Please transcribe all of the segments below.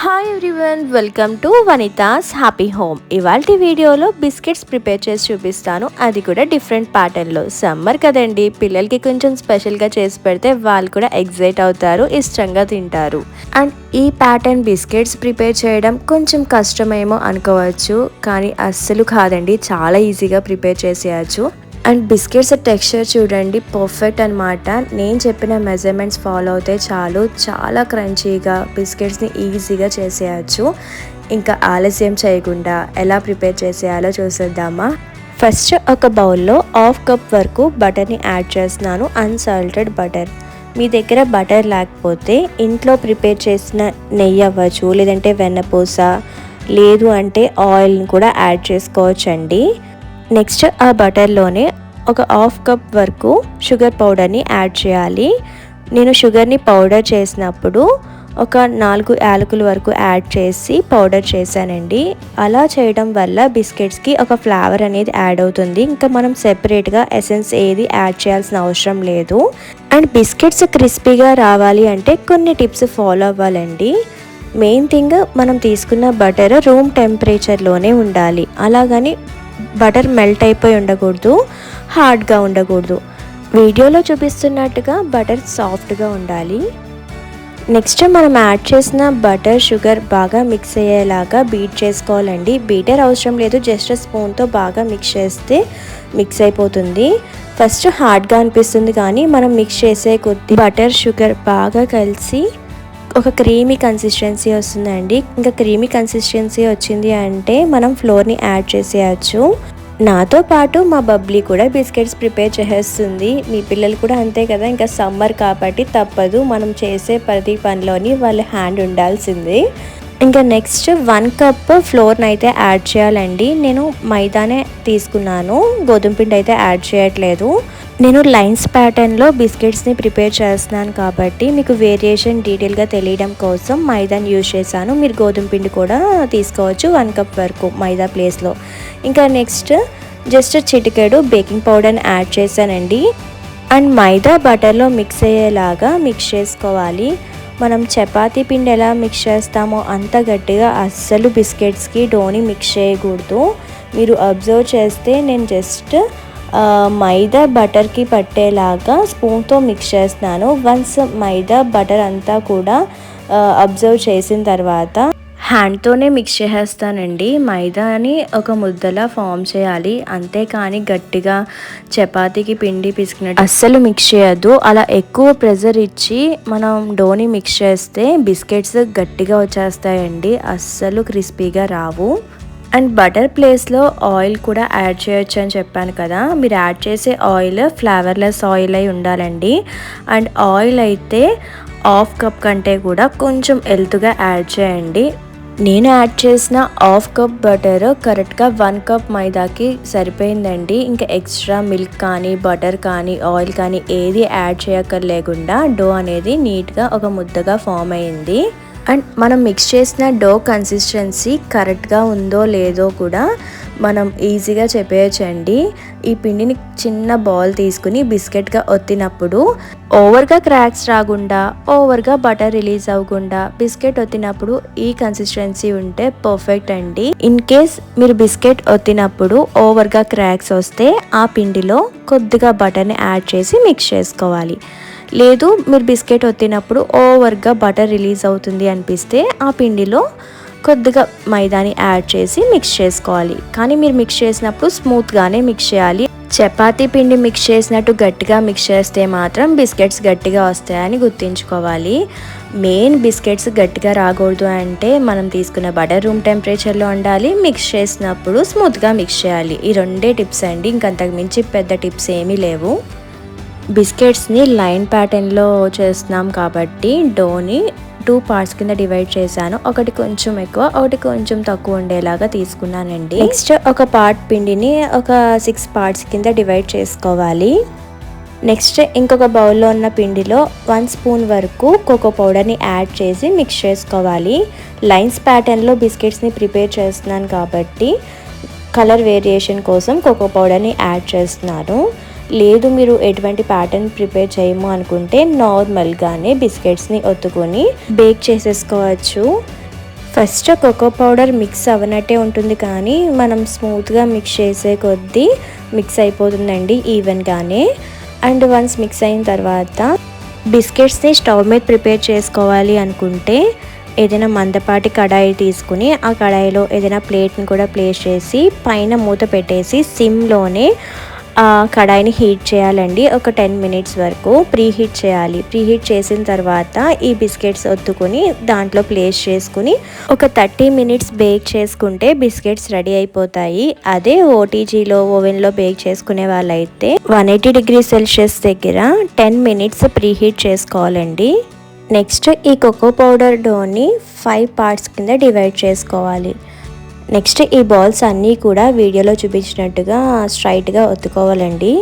Hi everyone welcome to Vanitha's happy home ఇవాళ వీడియోలో biscuits prepare చేసి చూపిస్తాను. అది కూడా డిఫరెంట్ ప్యాటర్న్లో. సమ్మర్ కదండి పిల్లలకి కొంచెం స్పెషల్గా చేసి పెడితే వాళ్ళు కూడా ఎగ్జైట్ అవుతారు ఇష్టంగా తింటారు. అండ్ ఈ ప్యాటర్న్ బిస్కెట్స్ ప్రిపేర్ చేయడం కొంచెం కష్టమేమో అనుకోవచ్చు కానీ అస్సలు కాదండి చాలా ఈజీగా ప్రిపేర్ చేసేయచ్చు. అండ్ బిస్కెట్స్ టెక్స్చర్ చూడండి పర్ఫెక్ట్ అనమాట నేను చెప్పిన మెజర్మెంట్స్ ఫాలో అవుతే చాలు. చాలా క్రంచీగా బిస్కెట్స్ని ఈజీగా చేసేయచ్చు. ఇంకా ఆలస్యం చేయకుండా ఎలా ప్రిపేర్ చేసేయాలో చూసేద్దామా? ఫస్ట్ ఒక బౌల్లో హాఫ్ కప్ వరకు బటర్ని యాడ్ చేస్తున్నాను అన్సాల్టెడ్ బటర్. మీ దగ్గర బటర్ లేకపోతే ఇంట్లో ప్రిపేర్ చేసిన నెయ్యి అవ్వచ్చు లేదంటే వెన్నపూస లేదు అంటే ఆయిల్ని కూడా యాడ్ చేసుకోవచ్చండి. నెక్స్ట్ ఆ బటర్లోనే ఒక హాఫ్ కప్ వరకు షుగర్ పౌడర్ని యాడ్ చేయాలి. నేను షుగర్ని పౌడర్ చేసినప్పుడు ఒక నాలుగు యాలకుల వరకు యాడ్ చేసి పౌడర్ చేశానండి. అలా చేయడం వల్ల బిస్కెట్స్కి ఒక ఫ్లేవర్ అనేది యాడ్ అవుతుంది. ఇంకా మనం సెపరేట్గా ఎసెన్స్ ఏది యాడ్ చేయాల్సిన అవసరం లేదు. అండ్ బిస్కెట్స్ క్రిస్పీగా రావాలి అంటే కొన్ని టిప్స్ ఫాలో అవ్వాలండి. మెయిన్ థింగ్ మనం తీసుకున్న బటర్ రూమ్ టెంపరేచర్లోనే ఉండాలి. అలాగని బటర్ మెల్ట్ అయిపోయి ఉండకూడదు హార్డ్గా ఉండకూడదు. వీడియోలో చూపిస్తున్నట్టుగా బటర్ సాఫ్ట్గా ఉండాలి. నెక్స్ట్ మనం యాడ్ చేసిన బటర్ షుగర్ బాగా మిక్స్ అయ్యేలాగా బీట్ చేసుకోవాలండి. బీటర్ అవసరం లేదు జస్ట్ స్పూన్తో బాగా మిక్స్ చేస్తే మిక్స్ అయిపోతుంది. ఫస్ట్ హార్డ్గా అనిపిస్తుంది కానీ మనం మిక్స్ చేసే కొద్ది బటర్ షుగర్ బాగా కలిసి ఒక క్రీమీ కన్సిస్టెన్సీ వస్తుందండి. ఇంకా క్రీమీ కన్సిస్టెన్సీ వచ్చింది అంటే మనం ఫ్లోర్ని యాడ్ చేసేయచ్చు. నాతో పాటు మా బబ్లీ కూడా బిస్కెట్స్ ప్రిపేర్ చేసేస్తుంది మీ పిల్లలు కూడా అంతే కదా ఇంకా సమ్మర్ కాబట్టి తప్పదు. మనం చేసే ప్రతి పనిలోని వాళ్ళ హ్యాండ్ ఉండాల్సిందే. ఇంకా నెక్స్ట్ వన్ కప్ ఫ్లోర్ని అయితే యాడ్ చేయాలండి. నేను మైదానే తీసుకున్నాను. గోధుమ పిండి అయితే యాడ్ చేయట్లేదు. నేను లైన్స్ ప్యాటర్న్లో బిస్కెట్స్ని ప్రిపేర్ చేస్తున్నాను కాబట్టి మీకు వేరియేషన్ డీటెయిల్గా తెలియడం కోసం మైదాని యూజ్ చేశాను. మీరు గోధుమ పిండి కూడా తీసుకోవచ్చు వన్ కప్ వరకు మైదా ప్లేస్లో ఇంకా నెక్స్ట్ జస్ట్ చిటికెడు బేకింగ్ పౌడర్ని యాడ్ చేశానండి. అండ్ మైదా బటర్లో మిక్స్ అయ్యేలాగా మిక్స్ చేసుకోవాలి. మనం చపాతీ పిండి ఎలా మిక్స్ చేస్తామో అంత గట్టిగా అస్సలు బిస్కెట్స్కి డోని మిక్స్ చేయకూడదు. మీరు అబ్జర్వ్ చేస్తే నేను జస్ట్ మైదా బటర్కి పట్టేలాగా స్పూన్తో మిక్స్ చేస్తున్నాను. వన్స్ మైదా బటర్ అంతా కూడా అబ్జర్వ్ చేసిన తర్వాత హ్యాండ్తోనే మిక్స్ చేసేస్తానండి. మైదాని ఒక ముద్దలా ఫామ్ చేయాలి. అంతేకాని గట్టిగా చపాతీకి పిండి పిసికినట్టు అస్సలు మిక్స్ చేయొద్దు. అలా ఎక్కువ ప్రెజర్ ఇచ్చి మనం డోని మిక్స్ చేస్తే బిస్కెట్స్ గట్టిగా వచ్చేస్తాయండి. అస్సలు క్రిస్పీగా రావు. అండ్ బటర్ ప్లేస్లో ఆయిల్ కూడా యాడ్ చేయొచ్చు అని చెప్పాను కదా. మీరు యాడ్ చేసే ఆయిల్ ఫ్లేవర్లెస్ ఆయిల్ అయి ఉండాలండి. అండ్ ఆయిల్ అయితే హాఫ్ కప్ కంటే కూడా కొంచెం ఎల్తుగా యాడ్ చేయండి. నేను యాడ్ చేసిన హాఫ్ కప్ బటర్ కరెక్ట్గా వన్ కప్ మైదాకి సరిపోయిందండి. ఇంకా ఎక్స్ట్రా మిల్క్ కానీ బటర్ కానీ ఆయిల్ కానీ ఏది యాడ్ చేయక్కర్లేకుండా డో అనేది నీట్గా ఒక ముద్దగా ఫామ్ అయింది. అండ్ మనం మిక్స్ చేసిన డో కన్సిస్టెన్సీ కరెక్ట్గా ఉందో లేదో కూడా మనం ఈజీగా చెప్పేయచ్చండి. ఈ పిండిని చిన్న బాల్ తీసుకుని బిస్కెట్గా ఒత్తినప్పుడు ఓవర్గా క్రాక్స్ రాకుండా ఓవర్గా బటర్ రిలీజ్ అవ్వకుండా బిస్కెట్ ఒత్తినప్పుడు ఈ కన్సిస్టెన్సీ ఉంటే పర్ఫెక్ట్ అండి. ఇన్ కేస్ మీరు బిస్కెట్ ఒత్తినప్పుడు ఓవర్గా క్రాక్స్ వస్తే ఆ పిండిలో కొద్దిగా బటర్ని యాడ్ చేసి మిక్స్ చేసుకోవాలి. లేదు మీరు బిస్కెట్ ఒత్తినప్పుడు ఓవర్గా బటర్ రిలీజ్ అవుతుంది అనిపిస్తే ఆ పిండిలో కొద్దిగా మైదాని యాడ్ చేసి మిక్స్ చేసుకోవాలి. కానీ మీరు మిక్స్ చేసినప్పుడు స్మూత్గానే మిక్స్ చేయాలి. చపాతీ పిండి మిక్స్ చేసినట్టు గట్టిగా మిక్స్ చేస్తే మాత్రం బిస్కెట్స్ గట్టిగా వస్తాయని గుర్తుంచుకోవాలి. మెయిన్ బిస్కెట్స్ గట్టిగా రాకూడదు అంటే మనం తీసుకున్న బటర్ రూమ్ టెంపరేచర్లో ఉండాలి మిక్స్ చేసినప్పుడు స్మూత్గా మిక్స్ చేయాలి. ఈ రెండే టిప్స్ అండి. ఇంకంతకు మించి పెద్ద టిప్స్ ఏమీ లేవు. బిస్కెట్స్ని లైన్ ప్యాటర్న్లో చేస్తున్నాం కాబట్టి డోని టూ పార్ట్స్ కింద డివైడ్ చేశాను. ఒకటి కొంచెం ఎక్కువ ఒకటి కొంచెం తక్కువ ఉండేలాగా తీసుకున్నానండి. నెక్స్ట్ ఒక పార్ట్ పిండిని ఒక సిక్స్ పార్ట్స్ కింద డివైడ్ చేసుకోవాలి. నెక్స్ట్ ఇంకొక బౌల్లో ఉన్న పిండిలో వన్ స్పూన్ వరకు కోకో పౌడర్ని యాడ్ చేసి మిక్స్ చేసుకోవాలి. లైన్స్ ప్యాటర్న్లో బిస్కెట్స్ని ప్రిపేర్ చేస్తున్నాను కాబట్టి కలర్ వేరియేషన్ కోసం కోకో పౌడర్ని యాడ్ చేస్తున్నాను. లేదు మీరు ఎటువంటి ప్యాటర్న్ ప్రిపేర్ చేయము అనుకుంటే నార్మల్గానే బిస్కెట్స్ని ఒత్తుకొని బేక్ చేసేసుకోవచ్చు. ఫస్ట్ కోకో పౌడర్ మిక్స్ అవ్వనట్టే ఉంటుంది కానీ మనం స్మూత్గా మిక్స్ చేసే కొద్దీ మిక్స్ అయిపోతుందండి ఈవెన్గానే అండ్ వన్స్ మిక్స్ అయిన తర్వాత బిస్కెట్స్ని స్టవ్ మీద ప్రిపేర్ చేసుకోవాలి అనుకుంటే ఏదైనా మందపాటి కడాయి తీసుకుని ఆ కడాయిలో ఏదైనా ప్లేట్ని కూడా ప్లేస్ చేసి పైన మూత పెట్టేసి సిమ్లోనే కడాయిని హీట్ చేయాలండి. ఒక టెన్ మినిట్స్ వరకు ప్రీ హీట్ చేయాలి. ప్రీ హీట్ చేసిన తర్వాత ఈ బిస్కెట్స్ ఒత్తుకొని దాంట్లో ప్లేస్ చేసుకుని ఒక థర్టీ మినిట్స్ బేక్ చేసుకుంటే బిస్కెట్స్ రెడీ అయిపోతాయి. అదే ఓటీజీలో ఓవెన్లో బేక్ చేసుకునే వాళ్ళైతే వన్ ఎయిటీ డిగ్రీ సెల్సియస్ దగ్గర టెన్ మినిట్స్ ప్రీ హీట్ చేసుకోవాలండి. నెక్స్ట్ ఈ కోకో పౌడర్ డోని ఫైవ్ పార్ట్స్ కింద డివైడ్ చేసుకోవాలి. నెక్స్ట్ ఈ బాల్స్ అన్నీ కూడా వీడియోలో చూపించినట్టుగా స్ట్రైట్గా ఒత్తుకోవాలండి.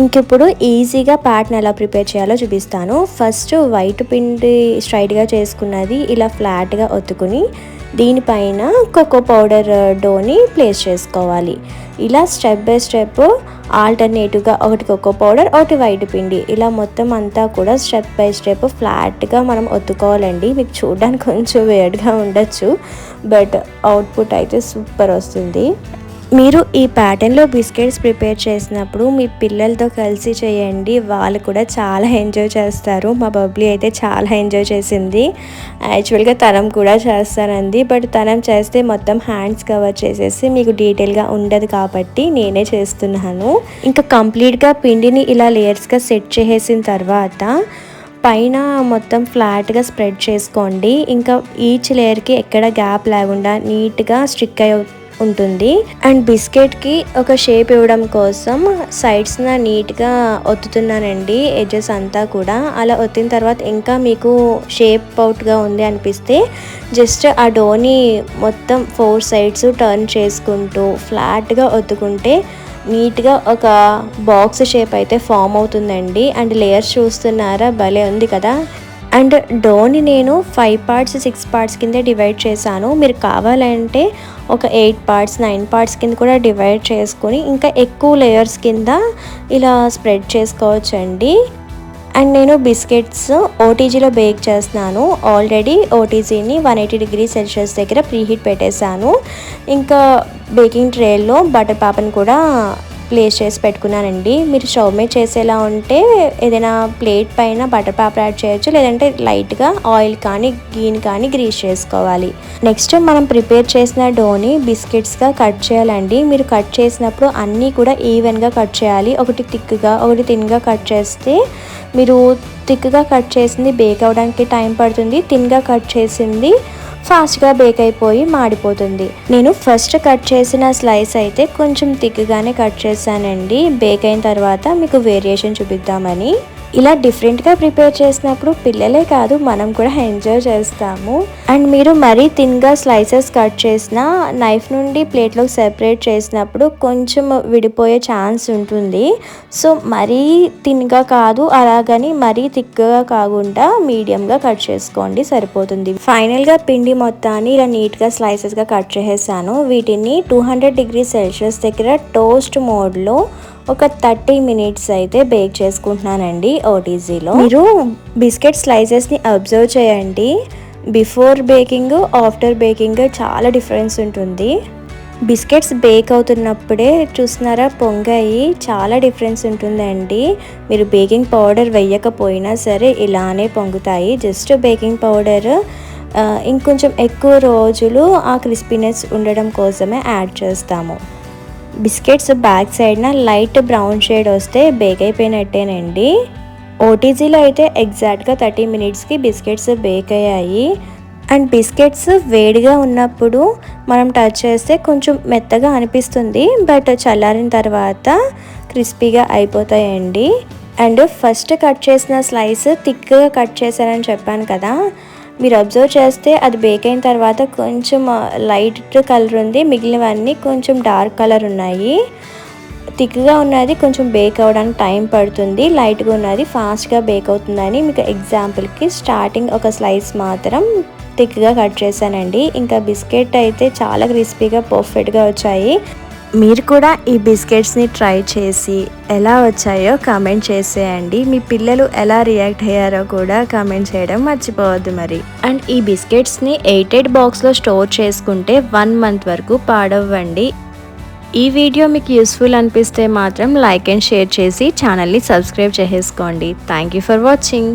ఇంకిప్పుడు ఈజీగా ప్యాట్ని ఎలా ప్రిపేర్ చేయాలో చూపిస్తాను. ఫస్ట్ వైట్ పిండి స్ట్రైట్గా చేసుకున్నది ఇలా ఫ్లాట్గా ఒత్తుకుని దీనిపైన కోకో పౌడర్ డోని ప్లేస్ చేసుకోవాలి. ఇలా స్టెప్ బై స్టెప్ ఆల్టర్నేటివ్గా ఒకటి కోకో పౌడర్ ఒకటి వైట్ పిండి. ఇలా మొత్తం అంతా కూడా స్టెప్ బై స్టెప్ ఫ్లాట్గా మనం ఒత్తుకోవాలండి. మీకు చూడడానికి కొంచెం వేడిగా ఉండొచ్చు బట్ అవుట్పుట్ అయితే సూపర్ వస్తుంది. మీరు ఈ ప్యాటర్న్లో బిస్కెట్స్ ప్రిపేర్ చేసినప్పుడు మీ పిల్లలతో కలిసి చేయండి. వాళ్ళు కూడా చాలా ఎంజాయ్ చేస్తారు. మా బబ్లీ అయితే చాలా ఎంజాయ్ చేసింది. యాక్చువల్గా తనం కూడా చేస్తానంది. బట్ తనం చేస్తే మొత్తం హ్యాండ్స్ కవర్ చేసేసి మీకు డీటెయిల్గా ఉండదు కాబట్టి నేనే చేస్తున్నాను. ఇంకా కంప్లీట్గా పిండిని ఇలా లేయర్స్గా సెట్ చేసేసిన తర్వాత పైన మొత్తం ఫ్లాట్గా స్ప్రెడ్ చేసుకోండి. ఇంకా ఈచ్ లేయర్కి ఎక్కడ గ్యాప్ లేకుండా నీట్గా స్టిక్ అయ్యి ఉంటుంది. అండ్ బిస్కెట్కి ఒక షేప్ ఇవ్వడం కోసం సైడ్స్న నీట్గా ఒత్తుతున్నానండి ఎడ్జెస్ అంతా కూడా. అలా ఒత్తిన తర్వాత ఇంకా మీకు షేప్ అవుట్గా ఉంది అనిపిస్తే జస్ట్ ఆ డోని మొత్తం ఫోర్ సైడ్స్ టర్న్ చేసుకుంటూ ఫ్లాట్గా ఒత్తుకుంటే నీట్గా ఒక బాక్స్ షేప్ అయితే ఫామ్ అవుతుందండి. అండ్ లేయర్స్ చూస్తున్నారా? భలే ఉంది కదా. అండ్ డోని నేను ఫైవ్ పార్ట్స్ సిక్స్ పార్ట్స్ కింద డివైడ్ చేశాను. మీరు కావాలంటే ఒక ఎయిట్ పార్ట్స్ నైన్ పార్ట్స్ కింద కూడా డివైడ్ చేసుకొని ఇంకా ఎక్కువ లేయర్స్ కింద ఇలా స్ప్రెడ్ చేసుకోవచ్చండి. అండ్ నేను బిస్కెట్స్ ఓటీజీలో బేక్ చేస్తున్నాను. ఆల్రెడీ ఓటీజీని వన్ ఎయిటీ డిగ్రీ సెల్సియస్ దగ్గర ప్రీహీట్ పెట్టేశాను. ఇంకా బేకింగ్ ట్రేల్లో బటర్ పాపని కూడా ప్లేస్ చేసి పెట్టుకున్నానండి. మీరు స్టవ్ మీద చేసేలా ఉంటే ఏదైనా ప్లేట్ పైన బటర్ పేపర్ యాడ్ చేయొచ్చు లేదంటే లైట్గా ఆయిల్ కానీ గీని కానీ గ్రీస్ చేసుకోవాలి. నెక్స్ట్ మనం ప్రిపేర్ చేసిన డోని బిస్కెట్స్గా కట్ చేయాలండి. మీరు కట్ చేసినప్పుడు అన్నీ కూడా ఈవెన్గా కట్ చేయాలి. ఒకటి థిక్గా ఒకటి థిన్గా కట్ చేస్తే మీరు థిక్గా కట్ చేసింది బేక్ అవ్వడానికి టైం పడుతుంది. థిన్గా కట్ చేసింది ఫాస్ట్గా బేక్ అయిపోయి మాడిపోతుంది. నేను ఫస్ట్ కట్ చేసిన స్లైస్ అయితే కొంచెం థిక్గానే కట్ చేశానండి. బేక్ అయిన తర్వాత మీకు వేరియేషన్ చూపిద్దామని. ఇలా డిఫరెంట్గా ప్రిపేర్ చేసినప్పుడు పిల్లలే కాదు మనం కూడా ఎంజాయ్ చేస్తాము. అండ్ మీరు మరీ థిన్గా స్లైసెస్ కట్ చేసిన నైఫ్ నుండి ప్లేట్లోకి సెపరేట్ చేసినప్పుడు కొంచెం విడిపోయే ఛాన్స్ ఉంటుంది. సో మరీ థిన్గా కాదు అలాగని మరీ థిక్గా కాకుండా మీడియంగా కట్ చేసుకోండి సరిపోతుంది. ఫైనల్గా పిండి మొత్తాన్ని ఇలా నీట్గా స్లైసెస్గా కట్ చేసేసాను. వీటిని టూ హండ్రెడ్ డిగ్రీ సెల్సియస్ దగ్గర టోస్ట్ మోడ్లో ఒక థర్టీ మినిట్స్ అయితే బేక్ చేసుకుంటున్నానండి ఓటీజీలో. మీరు బిస్కెట్ స్లైసెస్ని అబ్జర్వ్ చేయండి. బిఫోర్ బేకింగ్ ఆఫ్టర్ బేకింగ్ చాలా డిఫరెన్స్ ఉంటుంది. బిస్కెట్స్ బేక్ అవుతున్నప్పుడే చూస్తున్నారా పొంగాయి చాలా డిఫరెన్స్ ఉంటుందండి. మీరు బేకింగ్ పౌడర్ వేయకపోయినా సరే ఇలానే పొంగుతాయి. జస్ట్ బేకింగ్ పౌడర్ ఇంకొంచెం ఎక్కువ రోజులు ఆ క్రిస్పీనెస్ ఉండడం కోసమే యాడ్ చేస్తాము. బిస్కెట్స్ బ్యాక్ సైడ్న లైట్ బ్రౌన్ షేడ్ వస్తే బేక్ అయిపోయినట్టేనండి ఓటీజీలో అయితే ఎగ్జాక్ట్గా థర్టీ మినిట్స్కి బిస్కెట్స్ బేక్ అయ్యాయి అండ్ బిస్కెట్స్ వేడిగా ఉన్నప్పుడు మనం టచ్ చేస్తే కొంచెం మెత్తగా అనిపిస్తుంది. బట్ చల్లారిన తర్వాత క్రిస్పీగా అయిపోతాయండి. అండ్ ఫస్ట్ కట్ చేసిన స్లైస్ థిక్గా కట్ చేశారని చెప్పాను కదా మీరు అబ్జర్వ్ చేస్తే అది బేక్ అయిన తర్వాత కొంచెం లైట్ కలర్ ఉంది. మిగిలినవన్నీ కొంచెం డార్క్ కలర్ ఉన్నాయి. థిక్గా ఉన్నది కొంచెం బేక్ అవ్వడానికి టైం పడుతుంది. లైట్గా ఉన్నది ఫాస్ట్గా బేక్ అవుతుందని మీకు ఎగ్జాంపుల్కి స్టార్టింగ్ ఒక స్లైస్ మాత్రం థిక్గా కట్ చేశానండి. ఇంకా బిస్కెట్ అయితే చాలా క్రిస్పీగా పర్ఫెక్ట్గా వచ్చాయి. మీరు కూడా ఈ బిస్కెట్స్ని ట్రై చేసి ఎలా వచ్చాయో కామెంట్ చేసేయండి. మీ పిల్లలు ఎలా రియాక్ట్ అయ్యారో కూడా కామెంట్ చేయడం మర్చిపోవద్దు మరి. అండ్ ఈ బిస్కెట్స్ని ఎయిటెడ్ బాక్స్లో స్టోర్ చేసుకుంటే వన్ మంత్ వరకు పాడవ్వండి. ఈ వీడియో మీకు యూస్ఫుల్ అనిపిస్తే మాత్రం లైక్ అండ్ షేర్ చేసి ఛానల్ని సబ్స్క్రైబ్ చేసేసుకోండి. Thank you for watching.